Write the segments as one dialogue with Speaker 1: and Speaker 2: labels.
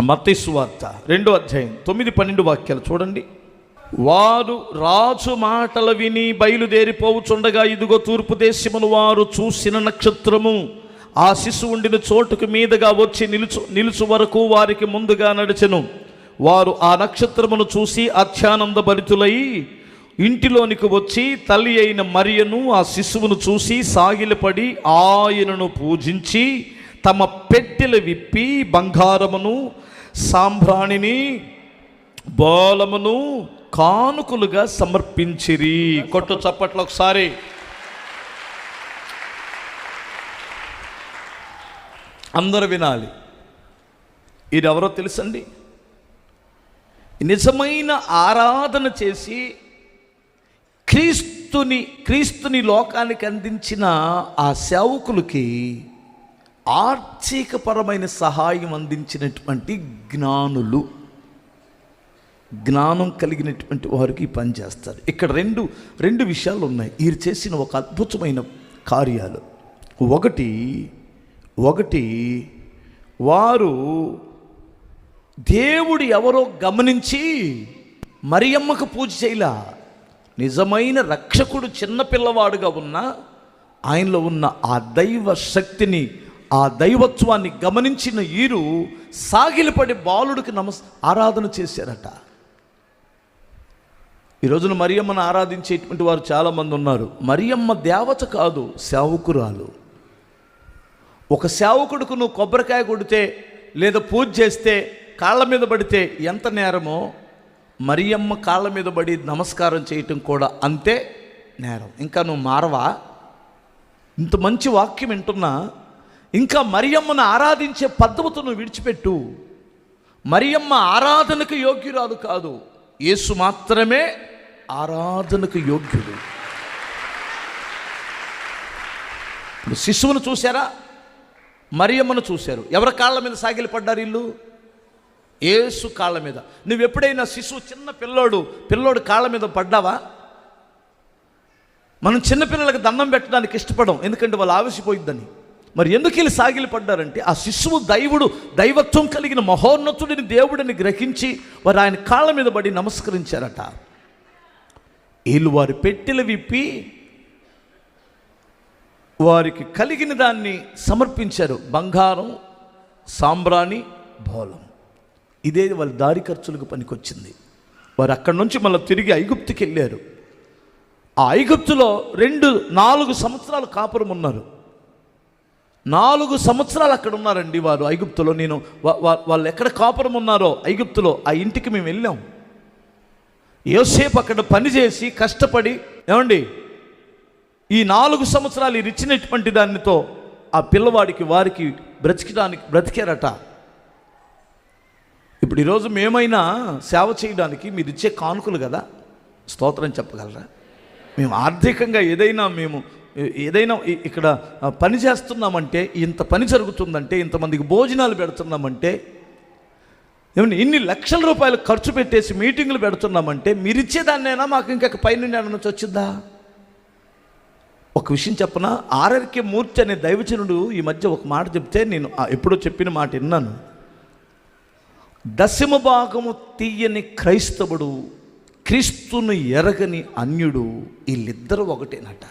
Speaker 1: మత్తయి వార్త రెండో అధ్యాయం తొమ్మిది పన్నెండు వాక్యాలు చూడండి. వారు రాజు మాటలు విని బయలుదేరిపోవుచుండగా ఇదిగో తూర్పు దేశమును వారు చూసిన నక్షత్రము. ఆ శిశువు ఉండిన చోటుకు మీదుగా వచ్చి నిలుచు నిలుచు వరకు వారికి ముందుగా నడిచెను. వారు ఆ నక్షత్రమును చూసి అత్యానంద భరితులై ఇంటిలోనికి వచ్చి తల్లి అయిన మరియను ఆ శిశువును చూసి సాగిలపడి ఆయనను పూజించి తమ పెట్టెలు విప్పి బంగారమును సాంబ్రాణిని బోలమును కానుకలుగా సమర్పించిరి. కొట్టు చప్పట్లు ఒకసారి. అందరు వినాలి. ఇది ఎవరో తెలుసండి? నిజమైన ఆరాధన చేసి క్రీస్తుని క్రీస్తుని లోకానికి అందించిన ఆ సేవకులకి ఆర్థికపరమైన సహాయం అందించినటువంటి జ్ఞానులు జ్ఞానం కలిగినటువంటి వారికి పని చేస్తారు. ఇక్కడ రెండు రెండు విషయాలు ఉన్నాయి. వీరు చేసిన ఒక అద్భుతమైన కార్యాలు. ఒకటి ఒకటి వారు దేవుడు ఎవరో గమనించి మరియమ్మకు పూజ చేయలా. నిజమైన రక్షకుడు చిన్నపిల్లవాడుగా ఉన్న ఆయనలో ఉన్న ఆ దైవ శక్తిని ఆ దైవత్వాన్ని గమనించిన ఈరు సాగిలపడి బాలుడికి నమస్ ఆరాధన చేశారట. ఈ రోజున మరియమ్మను ఆరాధించేటువంటి వారు చాలామంది ఉన్నారు. మరియమ్మ దేవత కాదు సేవకురాలు ఒక సేవకుడికి నువ్వు కొబ్బరికాయ కొడితే లేదా పూజ చేస్తే కాళ్ళ మీద పడితే ఎంత నేరమో మరియమ్మ కాళ్ళ మీద పడి నమస్కారం చేయటం కూడా అంతే నేరం. ఇంకా నువ్వు మారవా? ఇంత మంచి వాక్యం వింటున్నా ఇంకా మరియమ్మను ఆరాధించే పద్ధతులను విడిచిపెట్టు. మరియమ్మ ఆరాధనకు యోగ్యురాలు కాదు. యేసు మాత్రమే ఆరాధనకు యోగ్యుడు. ఇప్పుడు శిశువును చూశారా? మరియమ్మను చూశారు. ఎవరి కాళ్ళ మీద సాగిలి పడ్డారు ఇల్లు? ఏసు కాళ్ళ మీద. నువ్వు ఎప్పుడైనా శిశువు చిన్న పిల్లోడు పిల్లోడు కాళ్ళ మీద పడ్డావా? మనం చిన్నపిల్లలకు దండం పెట్టడానికి ఇష్టపడం ఎందుకంటే వాళ్ళు ఆవేశపోయిద్దని. మరి ఎందుకు వీళ్ళు సాగిలి పడ్డారంటే ఆ శిశువు దైవుడు దైవత్వం కలిగిన మహోన్నతుడిని దేవుడిని గ్రహించి వారు ఆయన కాళ్ళ మీద పడి నమస్కరించారట. వీళ్ళు వారి పెట్టెలు విప్పి వారికి కలిగిన దాన్ని సమర్పించారు. బంగారం సాంబ్రాణి బోలం ఇదే వాళ్ళ దారి ఖర్చులకు పనికొచ్చింది. వారు అక్కడి నుంచి మళ్ళీ తిరిగి ఐగుప్తుకి వెళ్ళారు ఆ ఐగుప్తులో రెండు నాలుగు సంవత్సరాలు కాపురం ఉన్నారు నాలుగు సంవత్సరాలు అక్కడ ఉన్నారండి వారు ఐగుప్తులో. నేను వాళ్ళు ఎక్కడ కాపురం ఉన్నారో ఐగుప్తులో ఆ ఇంటికి మేము వెళ్ళాం. యోసేపు అక్కడ పనిచేసి కష్టపడి ఏమండి ఈ నాలుగు సంవత్సరాలు ఇది ఇచ్చినటువంటి దానితో ఆ పిల్లవాడికి వారికి బ్రతికడానికి బ్రతికారట. ఇప్పుడు ఈరోజు మేమైనా సేవ చేయడానికి మీరు ఇచ్చే కానుకలు కదా? స్తోత్రం చెప్పగలరా? మేము ఆర్థికంగా ఏదైనా మేము ఏదైనా ఇక్కడ పని చేస్తున్నామంటే ఇంత పని జరుగుతుందంటే ఇంతమందికి భోజనాలు పెడుతున్నామంటే ఏమన్నా ఇన్ని లక్షల రూపాయలు ఖర్చు పెట్టేసి మీటింగ్లు పెడుతున్నామంటే మీరు ఇచ్చేదాన్నైనా మాకు ఇంకా పైన నుంచి వచ్చిందా ఒక విషయం చెప్పన? ఆర్ఆర్కే మూర్తి అనే దైవచనుడు ఈ మధ్య ఒక మాట చెప్తే నేను ఎప్పుడో చెప్పిన మాట విన్నాను. దశమ భాగము తీయని క్రైస్తవుడు క్రీస్తును ఎరగని అన్యుడు వీళ్ళిద్దరూ ఒకటేనట.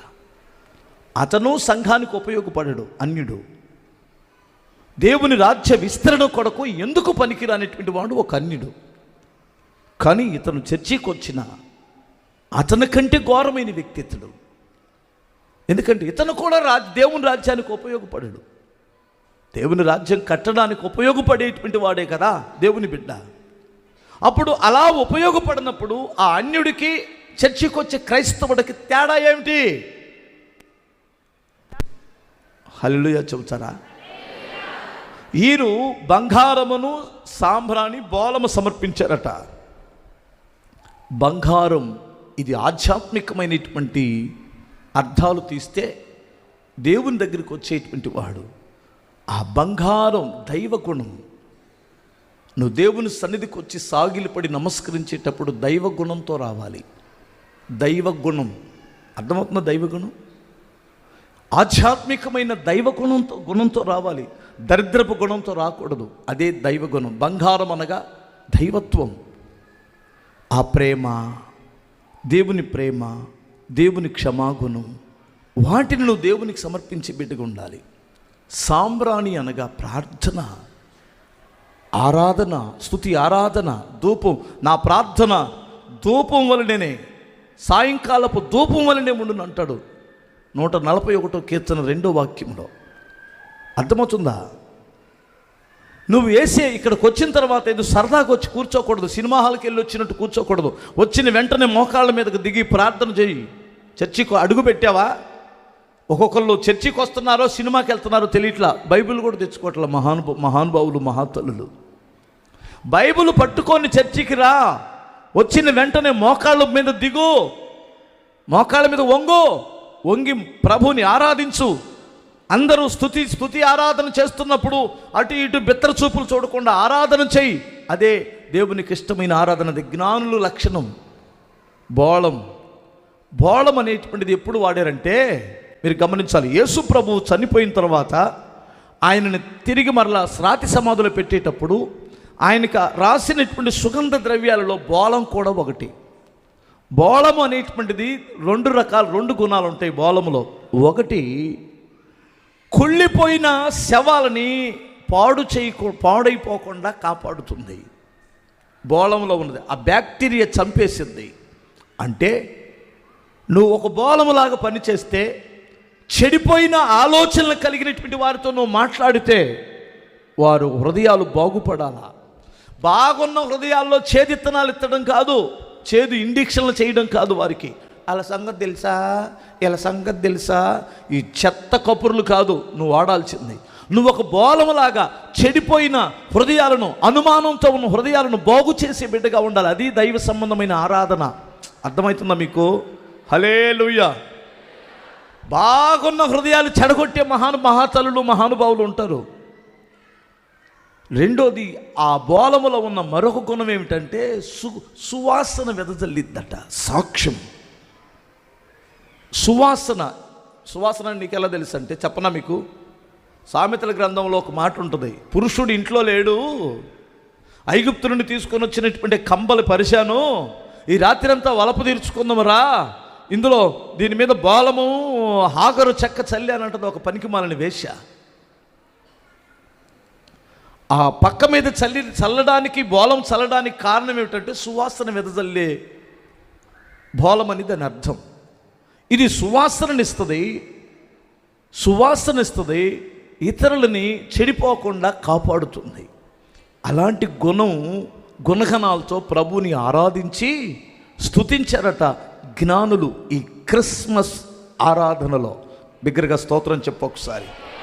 Speaker 1: అతను సంఘానికి ఉపయోగపడడు అన్యుడు. దేవుని రాజ్య విస్తరణ కొరకు ఎందుకు పనికిరానటువంటి వాడు ఒక అన్యుడు? కానీ ఇతను చర్చికి వచ్చిన అతని కంటే ఘోరమైన వ్యక్తిత్వుడు ఎందుకంటే ఇతను కూడా రాజ్ దేవుని రాజ్యానికి ఉపయోగపడడు. దేవుని రాజ్యం కట్టడానికి ఉపయోగపడేటువంటి వాడే కదా దేవుని బిడ్డ. అప్పుడు అలా ఉపయోగపడినప్పుడు ఆ అన్యుడికి చర్చికి వచ్చే క్రైస్తవుడికి తేడా ఏమిటి? హల్లుయ చెబుతారా? వీరు బంగారమును సాంబ్రాణి బోలము సమర్పించారట. బంగారం ఇది ఆధ్యాత్మికమైనటువంటి అర్థాలు తీస్తే దేవుని దగ్గరికి వచ్చేటువంటి వాడు. ఆ బంగారం దైవగుణం. నువ్వు దేవుని సన్నిధికి వచ్చి సాగిలిపడి నమస్కరించేటప్పుడు దైవ గుణంతో రావాలి. దైవ గుణం అర్థమవుతుందా దైవ గుణం ఆధ్యాత్మికమైన దైవ గుణంతో గుణంతో రావాలి. దరిద్రపు గుణంతో రాకూడదు. అదే దైవ గుణం. బంగారం అనగా దైవత్వం. ఆ ప్రేమ దేవుని ప్రేమ దేవుని క్షమాగుణం వాటిని నువ్వు దేవునికి సమర్పించి బిడ్డగా ఉండాలి. సాంబ్రాణి అనగా ప్రార్థన ఆరాధన స్థుతి ఆరాధన ధూపం. నా ప్రార్థన ధూపం వలననే సాయంకాలపు ధూపం వలనే ఉండును అంటాడు. నూట నలభై ఒకటో కీర్తన రెండో వాక్యంలో అర్థమవుతుందా? నువ్వు వేసే ఇక్కడికి వచ్చిన తర్వాత ఏదో సరదాగా వచ్చి కూర్చోకూడదు సినిమా హాల్కి వెళ్ళి వచ్చినట్టు కూర్చోకూడదు వచ్చిన వెంటనే మోకాళ్ళ మీదకి దిగి ప్రార్థన చేయి. చర్చికి అడుగు పెట్టావా? ఒక్కొక్కళ్ళు చర్చికి వస్తున్నారో సినిమాకి వెళ్తున్నారో తెలియట్లా. బైబిల్ కూడా తెచ్చుకోవట్లా మహానుభ మహానుభావులు మహాతల్లులు. బైబిల్ పట్టుకొని చర్చికి రా. వచ్చిన వెంటనే మోకాళ్ళ మీద దిగు. మోకాళ్ళ మీద వంగు. వంగి ప్రభుని ఆరాధించు. అందరూ స్థుతి స్థుతి ఆరాధన చేస్తున్నప్పుడు అటు ఇటు బిత్తర చూపులు చూడకుండా ఆరాధన చేయి. అదే దేవునికి ఇష్టమైన ఆరాధన అది జ్ఞానులు లక్షణం. బోళం. బోళం అనేటువంటిది ఎప్పుడు వాడారంటే మీరు గమనించాలి యేసు ప్రభువు చనిపోయిన తర్వాత ఆయనని తిరిగి మరలా శ్రాతి సమాధులు పెట్టేటప్పుడు ఆయనకు రాసినటువంటి సుగంధ ద్రవ్యాలలో బోళం కూడా ఒకటి. బోళము అనేటువంటిది రెండు రకాల రెండు గుణాలు ఉంటాయి బోళములో. ఒకటి కుళ్ళిపోయిన శవాలని పాడు చేయకు పాడైపోకుండా కాపాడుతుంది. బోళంలో ఉన్నది. ఆ బ్యాక్టీరియా చంపేసింది. అంటే నువ్వు ఒక బోళములాగా పనిచేస్తే చెడిపోయిన ఆలోచనలు కలిగినటువంటి వారితో నువ్వు మాట్లాడితే వారు హృదయాలు బాగుపడాలా? బాగున్న హృదయాల్లో చేదిత్తనాలు ఇత్తడం కాదు. చేదు ఇండిక్షన్లు చేయడం కాదు వారికి. వాళ్ళ సంగతి తెలుసా? వీళ్ళ సంగతి తెలుసా? ఈ చెత్త కపుర్లు కాదు నువ్వు వాడాల్సింది. నువ్వు ఒక బోలములాగా చెడిపోయిన హృదయాలను అనుమానంతో ఉన్న హృదయాలను బాగు చేసే బిడ్డగా ఉండాలి. అది దైవ సంబంధమైన ఆరాధన. అర్థమవుతుందా మీకు? హలే బాగున్న హృదయాలు చెడగొట్టే మహాను మహాతలులు మహానుభావులు ఉంటారు. రెండోది ఆ బోలములో ఉన్న మరొక గుణం ఏమిటంటే సు సువాసన వెదజల్లిద్దట. సాక్ష్యం. సువాసన. సువాసన నీకు ఎలా తెలుసు అంటే చెప్పనా మీకు? సామెతల గ్రంథంలో ఒక మాట ఉంటుంది. పురుషుడు ఇంట్లో లేడు ఐగుప్తు నుండి తీసుకొని వచ్చినటువంటి కంబలు పరిశాను ఈ రాత్రి అంతా వలపు తీర్చుకుందామరా. ఇందులో దీని మీద బాలము హాగరు చెక్క చల్లి అని అంటుంది ఒక పనికి మాలని వేష ఆ పక్క మీద చల్లి చల్లడానికి బోలం చల్లడానికి కారణం ఏమిటంటే సువాసన వెదజల్లే బోలం అని దాని అర్థం. ఇది సువాసననిస్తుంది సువాసనిస్తుంది ఇతరులని చెడిపోకుండా కాపాడుతుంది. అలాంటి గుణం గుణగణాలతో ప్రభుని ఆరాధించి స్థుతించారట జ్ఞానులు ఈ క్రిస్మస్ ఆరాధనలో. బిగ్గరగా స్తోత్రం చెప్పు ఒకసారి.